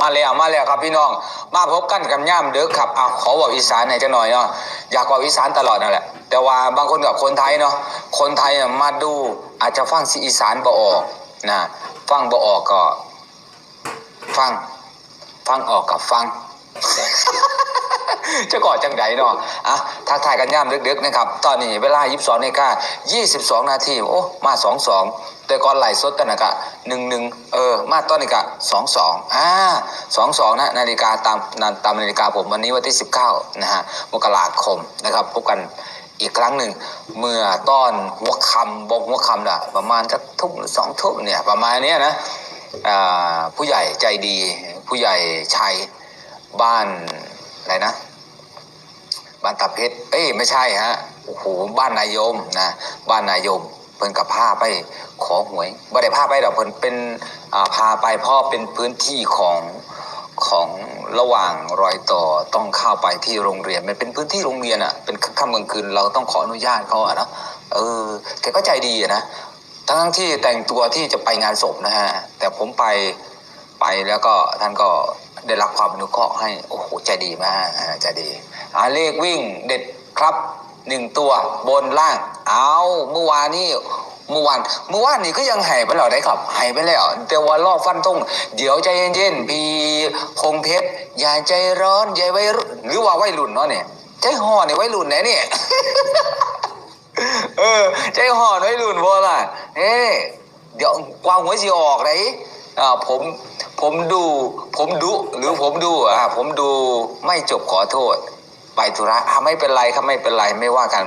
มาแล้วมาแล้วครับพี่น้อง มาพบกันกับย่ามเด้อครับเอาขอบอกอีสานหน่อยจะหน่อยเนาะอยากบอกอีสานตลอดนั่นแหละ แต่ว่าบางคนกับคนไทยเนาะคนไทยน่ะมาดูอาจจะฟังสีอีสานบ่ออกนะฟังบ่ออกก็ ฟัง ฟังออกกับฟัง จะก่อจังไดเนาะอะทักทายกันย่ามดึกๆนะครับ ตอนนี้เวลา 22นาฬิกา22 นาที โอ้ มา 22 แต่ก่อนไหลสดกันนะกะ11 เออ มาตอนนี้กะ22 อ่า 22 นะนาฬิกาตามตามนาฬิกาผมวันนี้วันที่ 19 นะฮะ มกราคมนะครับ พบกันอีกครั้งหนึ่งเมื่อตอนหัวคำบอกหัวคำน่ะประมาณสักทุ่มสองทุ่มเนี่ย ประมาณเนี้ยนะอ่าผู้ใหญ่ใจดีผู้ใหญ่ชัย บ้านอะไรนะ บ้านตาเพชรเอ้ยไม่ใช่ฮะโอ้โหบ้านนายมนะบ้านนายมเพิ่นกับพาไปขอหวยบ่ได้พาไปดอกเพิ่นเป็นพาไปพราะเป็นพื้นที่ของของระหว่างรอยต่อต้องเข้าไปที่โรงเรียน มันเป็นพื้นที่โรงเรียนอะเป็นค่ำกลางคืนเราต้องขออนุญาตเขาอะนะเออแกก็ใจดีอะนะทั้งที่แต่งตัวที่จะไปงานศพนะฮะแต่ผมไปไปแล้วก็ท่านก็ ได้รับความอนุเคราะห์ให้ โอ้โห ใจดีมากใจดีอ่าเลขวิ่งเด็ดครับหนึ่งตัวบนล่าง เอาเมื่อวานนี้เมื่อวานเมื่อวานนี้ก็ยังหายไปแล้วได้ครับหายไปแล้ว แต่ว่ารอบฟันตรงเดี๋ยวใจเย็นๆพี่พงเพชรอย่าใจร้อนอย่าไว้หรือว่าไว้รุ่นเนาะเนี่ยใจห่อเนี่ยไว้รุ่นไหนเนี่ยเออใจห่อนไว้รุ่นบ่ล่ะเอ้เดี๋ยวกวางหัวสิออกเลย อ่าผมผมดู ผมดูหรือผมดูอ่าผมดูไม่จบขอโทษไปธุระอะไม่เป็นไรครับไม่เป็นไรไม่ว่ากัน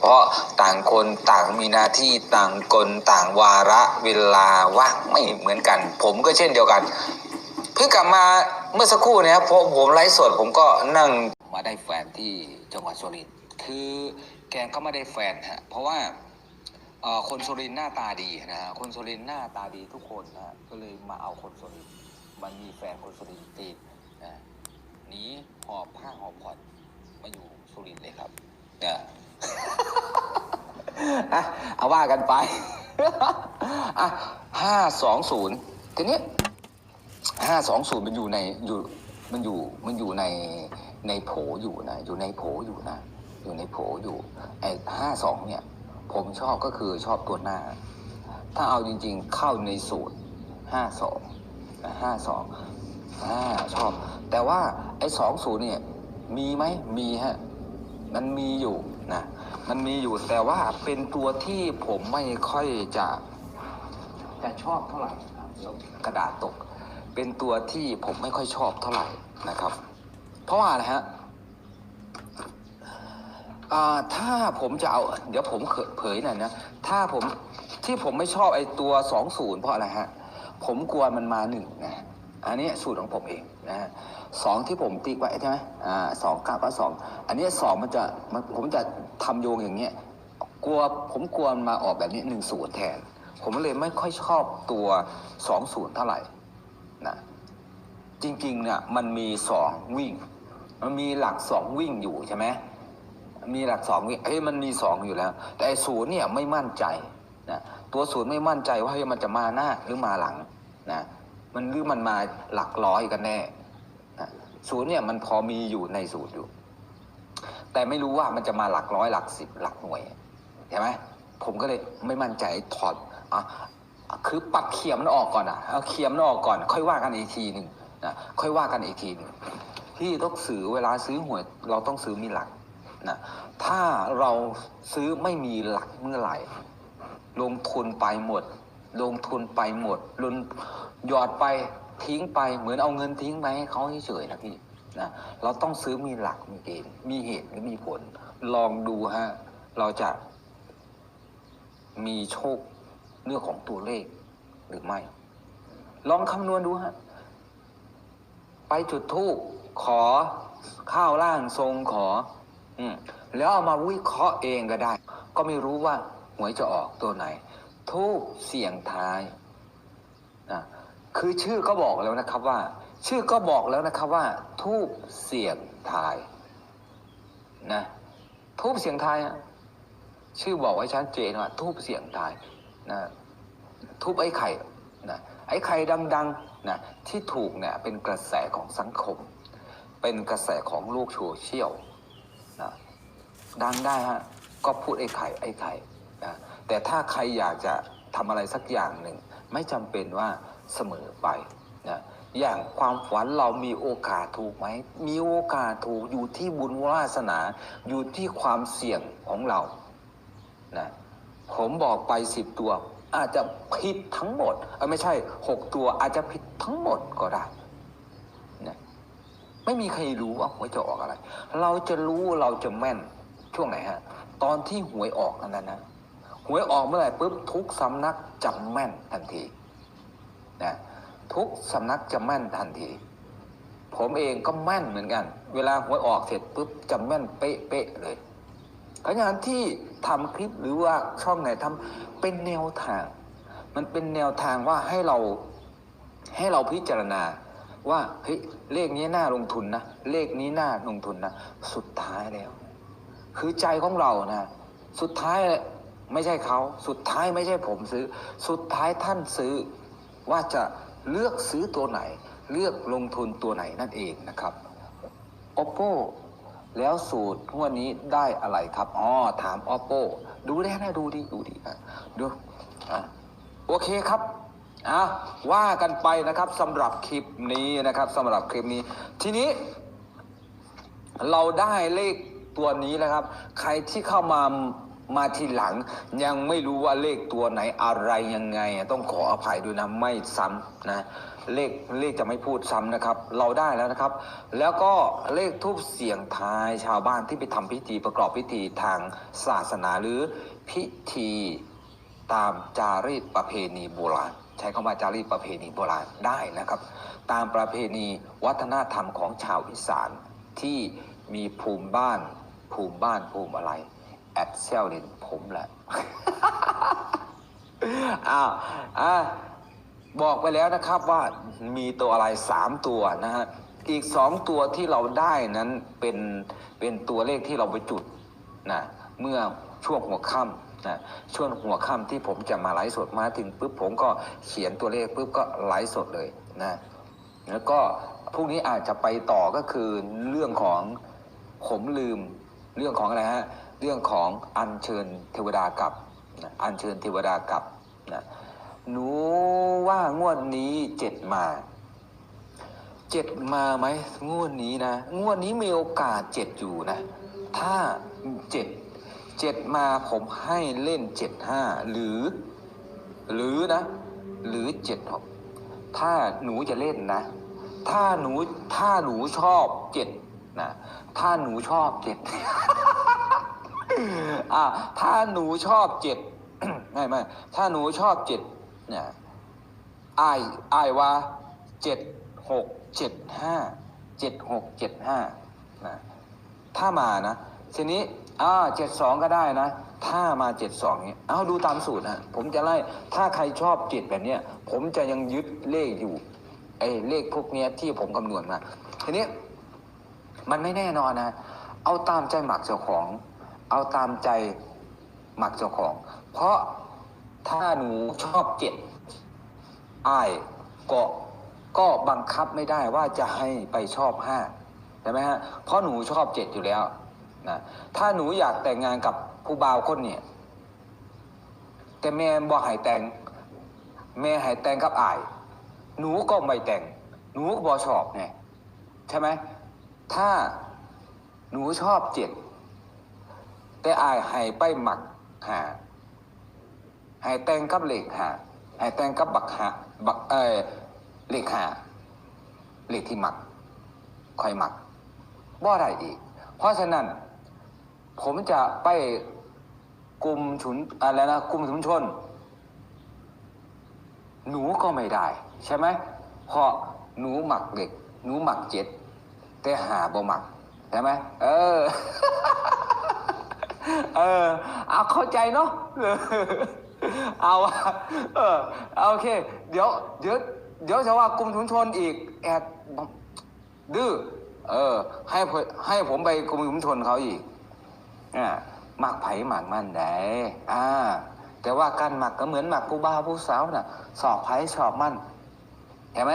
เพราะต่างคนต่างมีหน้าที่ต่างคนต่างวาระเวลาว่างไม่เหมือนกัน ผมก็เช่นเดียวกันเพิ่งกลับมาเมื่อสักครู่เนี้ยพอผมไลฟ์สดผมก็นั่งมาได้แฟนที่จังหวัดสุรินทร์คือแกก็ไม่ได้แฟนฮะเพราะว่า คนสุรินหน้าตาดีนะฮะคนสุรินหน้าตาดีทุกคนนะฮะก็เลยมาเอาคนสุรินมันมีแฟนคนสุรินติดนะหนีหอบผ้าหอบผ่อนมาอยู่สุรินเลยครับนี่ยอะเอาว่ากันไปอะห้าสองศูนย์ทีนี้ห้าสองศูนย์มันอยู่ในอยู่มันอยู่มันอยู่ในในโผอยู่นะอยู่ในโผอยู่นะ อยู่ในโผอยู่ไอ้ห้าสองเนี่ย ผมชอบก็คือชอบตัวหน้า ถ้าเอาจริงๆ เข้าในสูตรห้าสองห้าสองอ่าชอบ แต่ว่าไอ้สองศูนย์เนี่ย มีไหมมีฮะ มันมีอยู่นะ มันมีอยู่แต่ว่าเป็นตัวที่ผมไม่ค่อยจะ จะชอบเท่าไหร่กระดาษตก เป็นตัวที่ผมไม่ค่อยชอบเท่าไหร่นะครับ เพราะว่าอะไรฮะ อ่าถ้าผมจะเอาเดี๋ยวผมเผยหน่อยนะถ้าผมที่ผมไม่ชอบไอ้ตัวสองศูนย์เพราะอะไรฮะผมกลัวมันมาหนึ่งนะอันนี้สูตรของผมเองนะฮะสองที่ผมติ๊กไว้ใช่ไหมอ่าสองเก้าก็สองอันนี้สองมันจะมันผมจะทำโยงอย่างเงี้ยกลัวผมกลัวมันมาออกแบบนี้หนึ่งศูนย์แทน ผมเลยไม่ค่อยชอบตัวสองศูนย์เท่าไหร่นะจริงๆเนี่ยมันมีสองวิ่ง มันมีหลักสองวิ่งอยู่ใช่ไหม มีหลักสองวิเอ้ยมันมีสองอยู่แล้ว แต่ศูนย์เนี่ยไม่มั่นใจนะตัวศูนย์ไม่มั่นใจว่าเฮ้ยมันจะมาหน้าหรือมาหลังนะมันหรือมันมาหลักร้อยกันแน่นะศูนย์เนี่ยมันพอมีอยู่ในศูนย์อยู่ แต่ไม่รู้ว่ามันจะมาหลักร้อยหลักสิบหลักหน่วยใช่ไหมผมก็เลยไม่มั่นใจถอดอะคือปัดเขียมมันออกก่อนอะเอาเขียมมันออกก่อน ค่อยว่ากันอีกทีหนึ่งนะค่อยว่ากันอีกทีหนึ่งที่ต้องซื้อเวลาซื้อหวยเราต้องซื้อมีหลัก นะถ้าเราซื้อไม่มีหลักเมื่อไหร่ ลงทุนไปหมด ลงทุนไปหมดลุนหยอดไปทิ้งไปเหมือนเอาเงินทิ้งไปให้เขาเฉยๆนะพี่นะเราต้องซื้อมีหลักมีเกณฑ์มีเหตุหรือมีผล ลองดูฮะเราจะมีโชคเรื่องของตัวเลขหรือไม่ ลองคำนวณดูฮะไปจุดทูปขอข้าวล่างทรงขอ อืมแล้วเอามาวิเคราะห์เองก็ได้ ก็ไม่รู้ว่าหวยจะออกตัวไหน ทูบเสี่ยงทายนะคือชื่อก็บอกแล้วนะครับว่า ชื่อก็บอกแล้วนะครับว่า ทูบเสี่ยงทายนะทูบเสี่ยงทายชื่อบอกไว้ชัดเจนว่าทูบเสี่ยงทายนะทูบไอ้ไข่นะไอ้ใครดังๆนะที่ถูกเนี่ยเป็นกระแสของสังคม เป็นกระแสของโลกโซเชียล ดังได้ฮะก็พูดไอ้ไข่ไอ้ไข่นะแต่ถ้าใครอยากจะทำอะไรสักอย่างหนึ่ง ไม่จำเป็นว่าเสมอไปนะอย่างความฝันเรามีโอกาสถูกไหม มีโอกาสถูกอยู่ที่บุญวาสนา อยู่ที่ความเสี่ยงของเรานะผมบอกไปสิบตัว อาจจะผิดทั้งหมดไม่ใช่หกตัวอาจจะผิดทั้งหมดก็ได้นะไม่มีใครรู้ว่าหวยจะออกอะไร เราจะรู้เราจะแม่น ช่วงไหนฮะ ตอนที่หวยออกอันนั้นนะหวยออกเมื่อไหร่ปุ๊บทุกสำนักจำแม่นทันทีนะทุกสำนักจะแม่นทันที ผมเองก็แม่นเหมือนกัน เวลาหวยออกเสร็จปุ๊บจำแม่นเป๊ะเป๊ะๆเลยเพราะฉะนั้นที่ทำคลิปหรือว่าช่องไหนทำเป็นแนวทาง มันเป็นแนวทางว่าให้เราให้เราพิจารณาว่าเฮ้ยเลขนี้น่าลงทุนนะ เลขนี้น่าลงทุนนะ สุดท้ายแล้ว คือใจของเรานะสุดท้ายไม่ใช่เขา สุดท้ายไม่ใช่ผมซื้อ สุดท้ายท่านซื้อว่าจะเลือกซื้อตัวไหน เลือกลงทุนตัวไหนนั่นเองนะครับ oppo แล้วสูตรงวดนี้ได้อะไรครับอ๋อถาม oppo ดูได้นะดูดิดูดิอะดูอะโอเคครับอะว่ากันไปนะครับสำหรับคลิปนี้นะครับสำหรับคลิปนี้ ทีนี้ เราได้เลข ตัวนี้แล้วครับ ใครที่เข้ามามาทีหลัง ยังไม่รู้ว่าเลขตัวไหนอะไรยังไง ต้องขออภัยด้วยนะไม่ซ้ำนะเลขเลขจะไม่พูดซ้ำนะครับ เราได้แล้วนะครับ แล้วก็เลขทูบเสียงทายชาวบ้านที่ไปทำพิธีประกอบพิธีทางศาสนาหรือพิธีตามจารีตประเพณีโบราณ ใช้คำว่าจารีตประเพณีโบราณได้นะครับ ตามประเพณีวัฒนธรรมของชาวอีสานที่มีภูมิบ้าน ภูมิบ้านภูมิอะไร แอดเซลลินผมแหละ อ้าวอะบอกไปแล้วนะครับว่ามีตัวอะไรสามตัวนะฮะ อีกสองตัวที่เราได้นั้นเป็นเป็นตัวเลขที่เราไปจุดนะเมื่อช่วงหัวค่ำนะช่วงหัวค่ำที่ผมจะมาไลฟ์สดมาถึงปุ๊บผมก็เขียนตัวเลขปุ๊บก็ไลฟ์สดเลยนะแล้วก็พรุ่งนี้อาจจะไปต่อก็คือเรื่องของผมลืม เรื่องของอะไรฮะเรื่องของอัญเชิญเทวดากลับอัญเชิญเทวดากลับนะหนูว่างวดนี้เจ็ดมาเจ็ดมาไหมงวดนี้นะงวดนี้มีโอกาสเจ็ดอยู่นะ ถ้าเจ็ดเจ็ดมาผมให้เล่นเจ็ดห้าหรือ หรือนะ หรือเจ็ดหกถ้าหนูจะเล่นนะ ถ้าหนูถ้าหนูชอบเจ็ดนะถ้าหนูชอบเจ็ด อ่าถ้าหนูชอบเจ็ดไม่ไม่ถ้าหนูชอบเจ็ดเนี่ยอายอายว่าเจ็ดหกเจ็ดห้าเจ็ดหกเจ็ดห้านะถ้ามานะทีนี้อ่าเจ็ดสองก็ได้นะ ถ้ามาเจ็ดสองเนี่ยเอาดูตามสูตรนะผมจะไล่ถ้าใครชอบเจ็ดแบบเนี้ยผมจะยังยึดเลขอยู่ไอ้เลขพวกเนี้ยที่ผมคำนวณมาทีนี้มันไม่แน่นอนนะ เอาตามใจหมักเจ้าของ เอาตามใจหมักเจ้าของ เพราะถ้าหนูชอบเจ็ดอ้ายก็ก็บังคับไม่ได้ว่าจะให้ไปชอบห้าใช่ไหมฮะเพราะหนูชอบเจ็ดอยู่แล้วนะถ้าหนูอยากแต่งงานกับผู้บ่าวคนเนี่ยแต่แม่บ่ให้แต่ง แม่ให้แต่งกับอาย หนูก็ไม่แต่ง หนูก็บ่ชอบไงใช่ไหมถ้าหนูชอบเจ็ด แต่อายให้ไปหมักหาให้แต่งกับเหล็กหาให้แต่งกับบักหาบักเออเหล็กหาเหล็กที่หมักคอยหมักบ่ได้อีก เพราะฉะนั้น ผมจะไปกลุ่มฉุนอะไรนะกลุ่มชุมชน หนูก็ไม่ได้ ใช่ไหมเพราะหนูหมักเหล็ก หนูหมักเจ็ดแต่หาบ่หมักใช่ไหมเออ เออเอาเข้าใจเนาะเอาเออโอเค เดี๋ยว เดี๋ยวเดี๋ยวจะว่ากลุ่มชุมชนอีกแอดดื้อเออ ให้ให้ผมไปกลุ่มชุมชนเขาอีกอ่าหมักไผ่หมักมันได้อ่า แต่ว่าการหมักก็เหมือนหมักผู้บ่าผู้สาวน่ะ สอบไผ่สอบมันเห็นไหม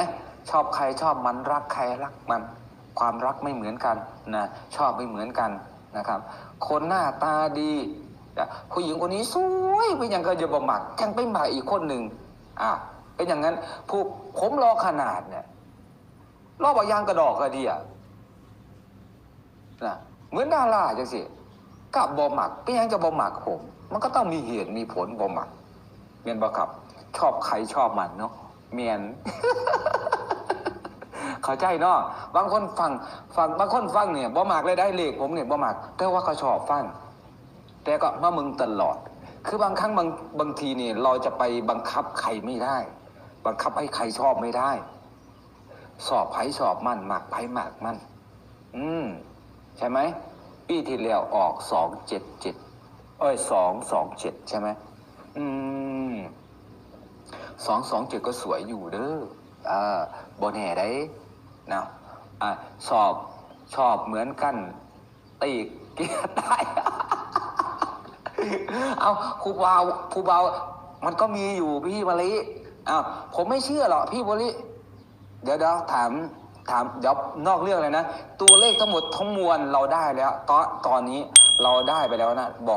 ชอบใครชอบมันรักใครรักมัน ความรักไม่เหมือนกันนะชอบไม่เหมือนกัน นะครับ คนหน้าตาดีผู้หญิงคนนี้สวยไปยังก็จะบหมักยังไปหมักอีกคนหนึ่งอะเป็นอย่างนั้นผู้ผมรอขนาดเนี่ยรอบอยางกระดอกกระเดียนะเหมือนดาราจังสิกับบ่หมักเป็นยังจะบ่หมักผม มันก็ต้องมีเหตุมีผลบ่หมักเมียนบ่ครับ ชอบใครชอบมันเนาะเมียน เข้าใจเนาะบางคนฟังฟังบางคนฟังเนี่ยบ่มากเลยได้เลขผมเนี่ยบ่มากแต่ว่าเขาชอบฟัง แต่ก็มามึงตลอด คือบางครั้งบางบางทีเนี่ยเราจะไปบังคับใครไม่ได้ บังคับให้ใครชอบไม่ได้ สอบไผสอบมันหมากไผหมากมันอืมใช่ไหมปีที่แล้วออกสองเจ็ดเจ็ดเอ้ยสองสองเจ็ดใช่ไหมอืมสองสองเจ็ดก็สวยอยู่เด้ออ่าบนแห่ได้ นะอ่าสอบชอบเหมือนกันตีเกียร์ตาย เอาครูบาวครูบาวมันก็มีอยู่พี่วลิอ้าวผมไม่เชื่อหรอกพี่วลิเดี๋ยวเดี๋ยวถามถามเดี๋ยวนอกเรื่องเลยนะ ตัวเลขทั้งหมดทั้งมวลเราได้แล้วตอนตอนนี้เราได้ไปแล้วนะบอก